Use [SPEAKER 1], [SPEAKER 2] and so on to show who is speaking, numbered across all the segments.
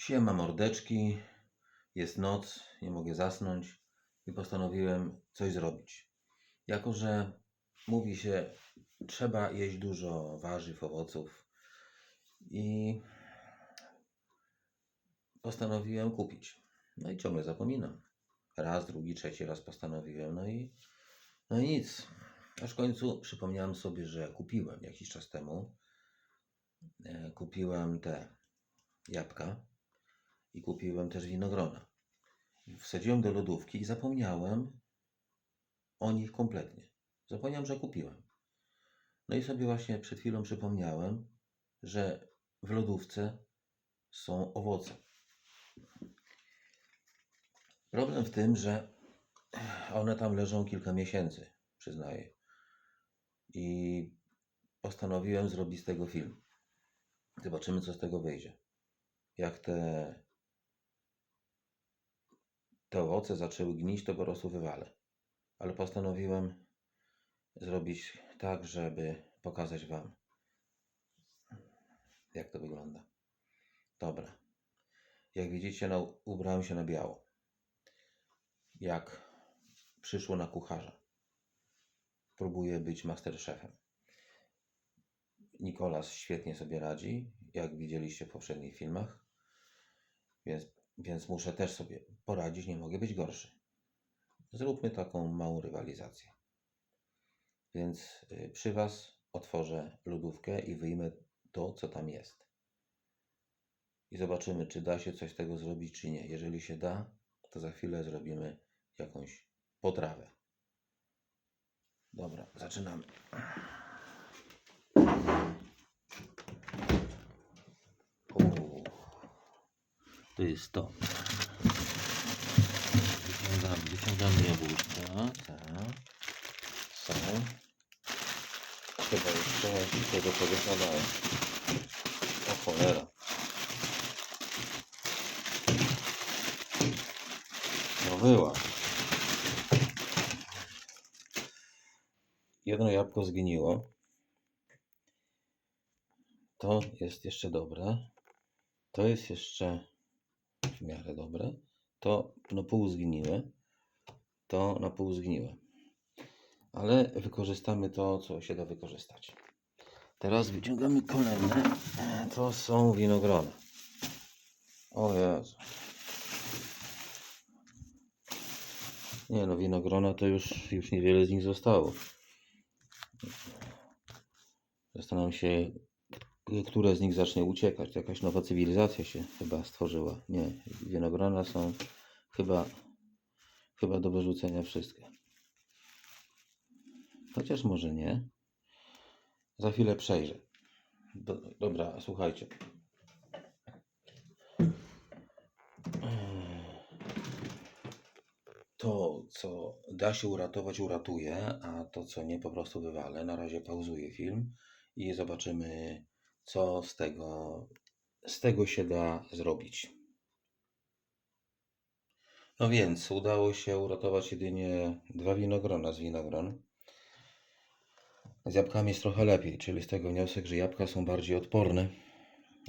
[SPEAKER 1] Siema mordeczki, jest noc, nie mogę zasnąć i postanowiłem coś zrobić. Jako, że mówi się, trzeba jeść dużo warzyw, owoców i postanowiłem kupić. No i ciągle zapominam. Raz, drugi, trzeci raz postanowiłem, no i, no i nic. Aż w końcu przypomniałem sobie, że kupiłem jakiś czas temu. E, kupiłem te jabłka i kupiłem też winogrona. Wsadziłem do lodówki i zapomniałem o nich kompletnie. Zapomniałem, że kupiłem. No i sobie właśnie przed chwilą przypomniałem, że w lodówce są owoce. Problem w tym, że one tam leżą kilka miesięcy, przyznaję. I postanowiłem zrobić z tego film. Zobaczymy, co z tego wyjdzie. Jak te, te owoce zaczęły gnić, to po prostu. Ale postanowiłem zrobić tak, żeby pokazać Wam, jak to wygląda. Dobra. Jak widzicie, no, ubrałem się na biało. Jak przyszło na kucharza. Próbuję być masterchefem. Nikolas świetnie sobie radzi, jak widzieliście w poprzednich filmach, więc, więc muszę też sobie poradzić, nie mogę być gorszy. Zróbmy taką małą rywalizację. Więc y, przy Was otworzę lodówkę i wyjmę to, co tam jest. I zobaczymy, czy da się coś z tego zrobić, czy nie. Jeżeli się da, to za chwilę zrobimy jakąś potrawę. Dobra, zaczynamy. To jest to. Wyciągamy, wyciągamy jabłuszka. Tak. Są. Chyba jeszcze tego powykładają. O cholera. No była. Jedno jabłko zgniło. To jest jeszcze dobre. To jest jeszcze w miarę dobre. To no pół zgniłe. To na pół zgniłe. Ale wykorzystamy to, co się da wykorzystać. Teraz wyciągamy kolejne. To są winogrona. O Jezu. Nie no, winogrona to już, już niewiele z nich zostało. Zastanawiam się, które z nich zacznie uciekać. Jakaś nowa cywilizacja się chyba stworzyła. Nie, winogrona są chyba, chyba do wyrzucenia wszystkie. Chociaż może nie. Za chwilę przejrzę. Do, dobra, słuchajcie. To, co da się uratować, uratuję, a to, co nie, po prostu wywalę. Na razie pauzuję film i zobaczymy, co z tego, z tego się da zrobić. No więc, udało się uratować jedynie dwa winogrona z winogron. Z jabłkami jest trochę lepiej, czyli z tego wniosek, że jabłka są bardziej odporne,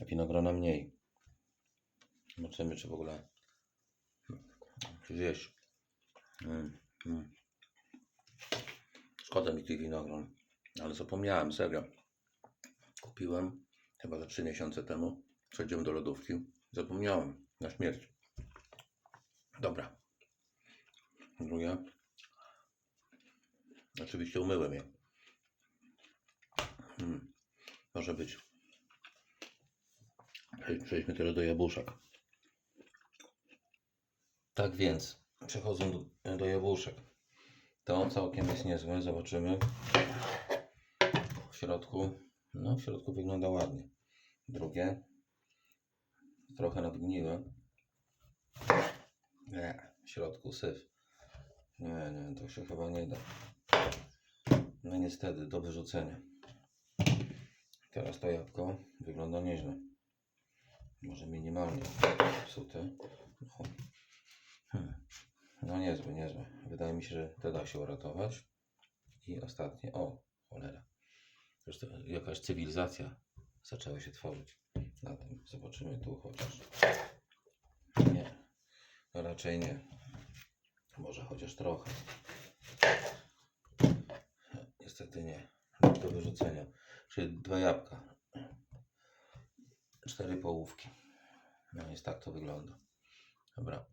[SPEAKER 1] a winogrona mniej. Zobaczymy, czy w ogóle zjeść. Mm, mm. Szkoda mi tych winogron, ale zapomniałem, serio. Kupiłem chyba za 3 miesiące temu. Przejdziemy do lodówki. Zapomniałem na śmierć. Dobra. Drugie. Oczywiście umyłem je. Mm, może być. Prze- Przejdźmy teraz do jabłuszek. Tak więc, przechodząc do, do jabłuszek. To całkiem jest niezłe, zobaczymy. W środku, no w środku wygląda ładnie. Drugie, trochę nadgniłe. Nie, w środku syf. Nie, nie, to się chyba nie da. No niestety, do wyrzucenia. Teraz to jabłko wygląda nieźle. Może minimalnie psute. No, hmm. no niezłe, niezłe. Wydaje mi się, że to da się uratować. I ostatnie, o cholera. Zresztą jakaś cywilizacja zaczęła się tworzyć na tym. Zobaczymy tu chociaż. raczej nie. Może chociaż trochę. Niestety nie. Do wyrzucenia. Czyli dwa jabłka. Cztery połówki. No więc tak to wygląda. Dobra.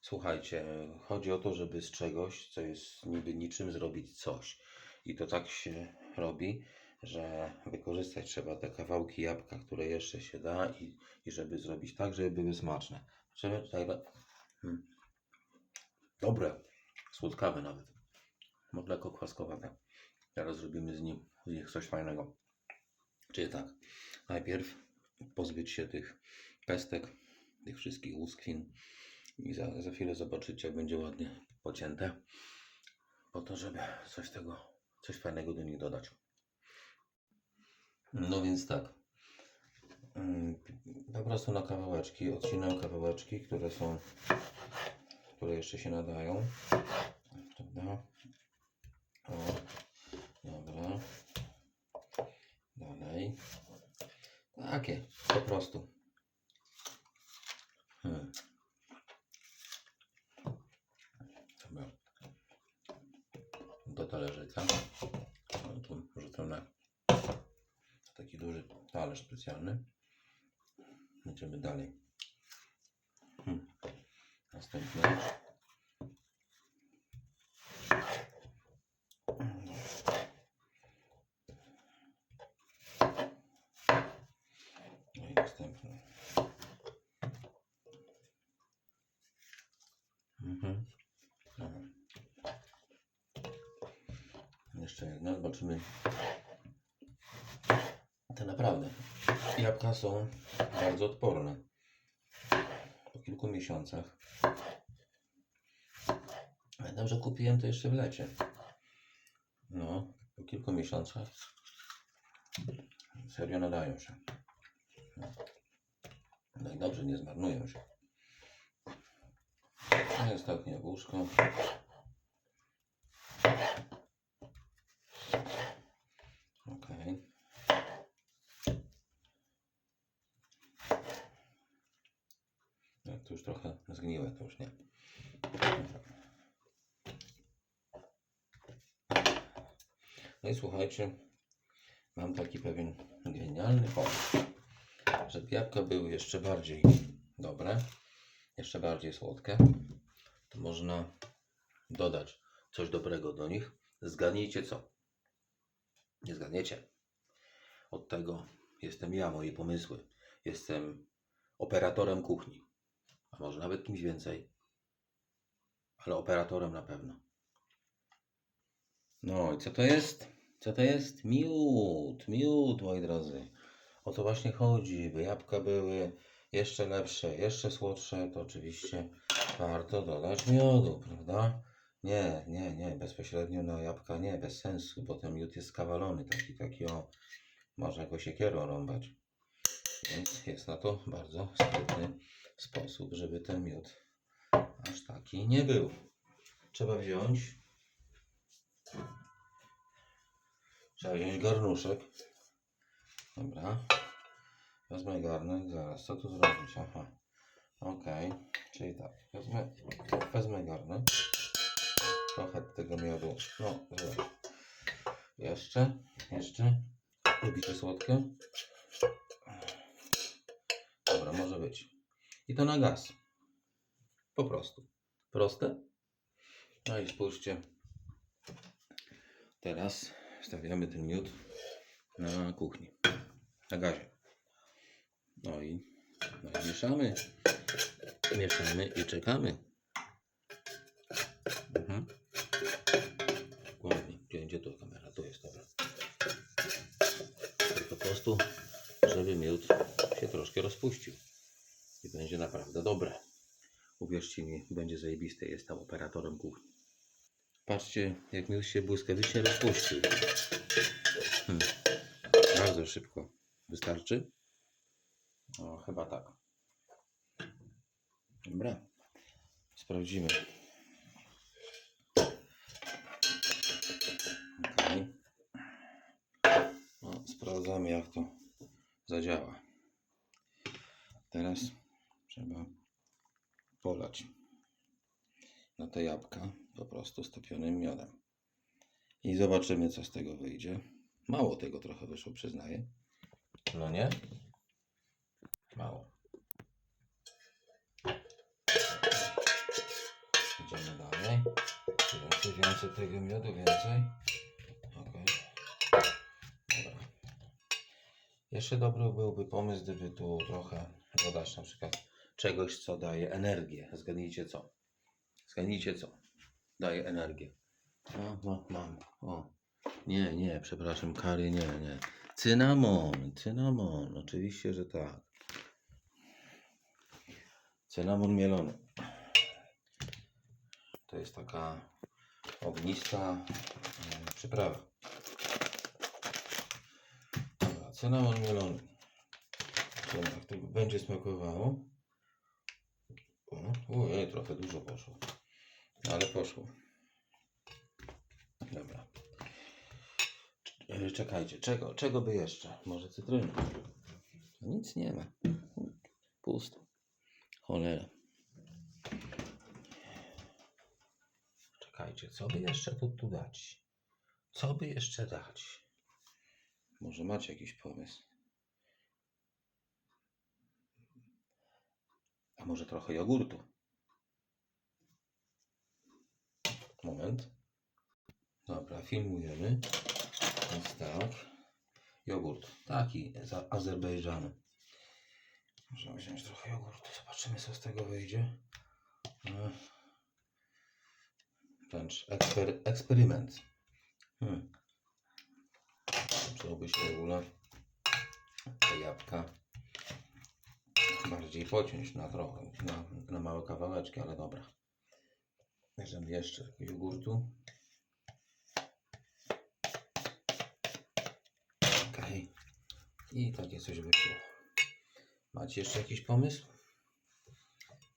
[SPEAKER 1] Słuchajcie, chodzi o to, żeby z czegoś, co jest niby niczym, zrobić coś. I to tak się robi, że wykorzystać trzeba te kawałki jabłka, które jeszcze się da i, i żeby zrobić tak, żeby były smaczne. Zobaczymy tutaj. Hmm. Dobre, słodkawe nawet. Mleko kwaskowate. Teraz zrobimy z nim z nich coś fajnego. Czyli tak, najpierw pozbyć się tych pestek, tych wszystkich łuskwin i za, za chwilę zobaczycie, jak będzie ładnie pocięte, po to, żeby coś tego, coś fajnego do nich dodać. No więc tak, Mm, po prostu na kawałeczki, odcinam kawałeczki, które są, które jeszcze się nadają? O, dobra. Dalej. Takie, po prostu. Hmm. Dobra. Do talerzyka. No, tu rzucę na taki duży talerz specjalny. Idziemy dalej. Hmm. Następny. No następny. Mhm. Jeszcze jedna, zobaczymy. Te naprawdę. Jabłka są bardzo odporne. Po kilku miesiącach. Pamiętam, że kupiłem to jeszcze w lecie. No, po kilku miesiącach serio nadają się. No i dobrze, nie zmarnują się. To jest tak jabłuszko. Okej. No, to już zgniłe, to już nie. No i słuchajcie, mam taki pewien genialny pomysł, żeby jabłka były jeszcze bardziej dobre, jeszcze bardziej słodkie, to można dodać coś dobrego do nich. Zgadnijcie co? Nie zgadniecie. Od tego jestem ja, moje pomysły. Jestem operatorem kuchni. A może nawet kimś więcej. Ale operatorem na pewno. No i co to jest? Co to jest? Miód, miód, moi drodzy. O to właśnie chodzi, by jabłka były jeszcze lepsze, jeszcze słodsze, to oczywiście warto dodać miodu, prawda? Nie, nie, nie, bezpośrednio na jabłka nie, bez sensu, bo ten miód jest skawalony, taki, taki o, można go siekierą rąbać. Więc jest na to bardzo sprytny sposób, żeby ten miód aż taki nie był. Trzeba wziąć Trzeba wziąć garnuszek. Dobra. Wezmę garnek. Zaraz, co tu zrobić? Aha. Okej. Czyli tak. Wezmę, wezmę garnek. Trochę tego miodu. No, zobacz. Jeszcze. Jeszcze. Lubicie słodkie? Dobra, może być. I to na gaz. Po prostu. Proste? No i spójrzcie. Teraz stawiamy ten miód na kuchni, na gazie. No i, no i mieszamy, mieszamy i czekamy. Mhm. Ładnie. Gdzie, gdzie tu kamera? Tu jest, dobra. Po prostu, żeby miód się troszkę rozpuścił. I będzie naprawdę dobre. Uwierzcie mi, będzie zajebiste. Jestem operatorem kuchni. Patrzcie, jak miód się błyskawicznie rozpuścił. Hmm. Bardzo szybko. Wystarczy? O, chyba tak. Dobra. Sprawdzimy. Okej. No, sprawdzamy, jak to zadziała. Teraz trzeba polać na te jabłka po prostu stopionym miodem. I zobaczymy, co z tego wyjdzie. Mało tego trochę wyszło, przyznaję. No nie? Mało. Idziemy dalej. Więcej, więcej tego miodu, więcej. Okej. Dobra. Jeszcze dobry byłby pomysł, gdyby tu trochę dodać na przykład czegoś, co daje energię. Zgadnijcie co? Zgadnijcie co? Daje energię. O, no, mam. O. Nie, nie, przepraszam, kary, nie, nie. Cynamon, cynamon, oczywiście, że tak. Cynamon mielony. To jest taka ognista mm, przyprawa. Dobra, cynamon mielony. Jak to będzie smakowało? Ojej, trochę dużo poszło. Ale poszło. Dobra. E, Czekajcie, czego, czego by jeszcze? Może cytryny? Nic nie ma. Pusto. Cholera. Czekajcie, co by jeszcze tu, tu dać? Co by jeszcze dać? Może macie jakiś pomysł? A może trochę jogurtu? Moment. Dobra, filmujemy. Więc tak. Jogurt. Taki z Azerbejdżanu. Możemy wziąć trochę jogurtu. Zobaczymy, co z tego wyjdzie. No. Wręcz ekspery eksperyment. Hmm. Przydałoby się w ogóle te jabłka bardziej pociąć na trochę, na, na małe kawałeczki, ale dobra. Bierzemy jeszcze jogurtu. Okej. I takie coś wyszło. Macie jeszcze jakiś pomysł?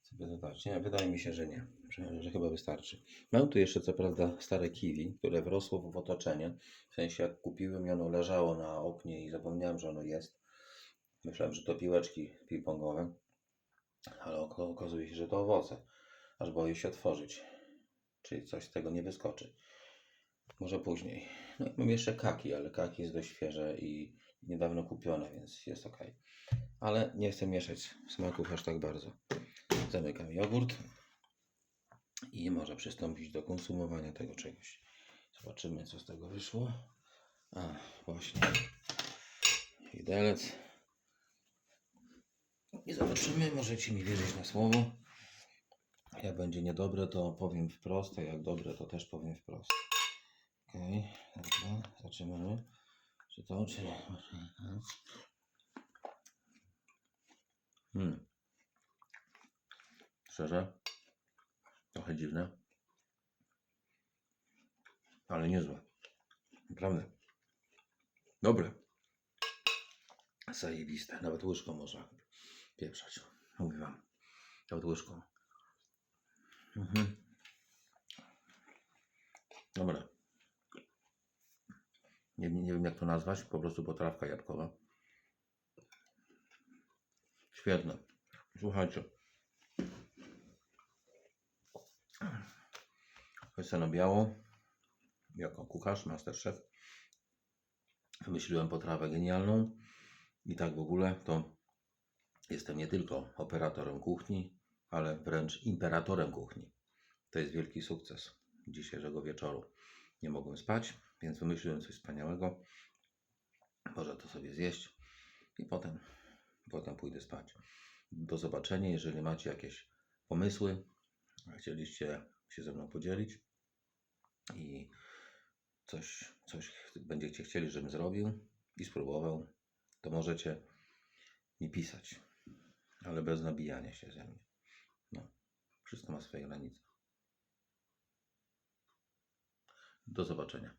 [SPEAKER 1] Co by dodać? Nie, wydaje mi się, że nie. Że, że chyba wystarczy. Mam tu jeszcze co prawda stare kiwi, które wrosło w otoczenie. W sensie jak kupiłem ono leżało na oknie i zapomniałem, że ono jest. Myślałem, że to piłeczki ping-pongowe, ale okazuje się, że to owoce. Aż boję się otworzyć. Czy coś z tego nie wyskoczy. Może później. No i mam jeszcze kaki, ale kaki jest dość świeże i niedawno kupione, więc jest ok. Ale nie chcę mieszać smaków aż tak bardzo. Zamykam jogurt i może przystąpić do konsumowania tego czegoś. Zobaczymy, co z tego wyszło. A, właśnie. Widelec. I zobaczymy, możecie mi wierzyć na słowo. Jak będzie niedobre, to powiem wprost, a jak dobre, to też powiem wprost. Okej, dobra, zaczynamy. Czy to, czy? Hmm. Szczerze? Trochę dziwne. Ale niezłe. Naprawdę. Dobre. Zajebiste. Nawet łyżką można pieprzać. Mówię wam. Nawet łyżką. Mhm. Dobra. Nie, nie wiem jak to nazwać. Po prostu potrawka jabłkowa. Świetne. Słuchajcie. Na biało. Jako kucharz, masterchef. Wymyśliłem potrawę genialną. I tak w ogóle to jestem nie tylko operatorem kuchni, ale wręcz imperatorem kuchni. To jest wielki sukces dzisiejszego wieczoru. Nie mogłem spać, więc wymyśliłem coś wspaniałego. Może to sobie zjeść i potem, potem pójdę spać. Do zobaczenia. Jeżeli macie jakieś pomysły, chcieliście się ze mną podzielić i coś, coś będziecie chcieli, żebym zrobił i spróbował, to możecie mi pisać, ale bez nabijania się ze mnie. No, wszystko ma swoje granice. Do zobaczenia.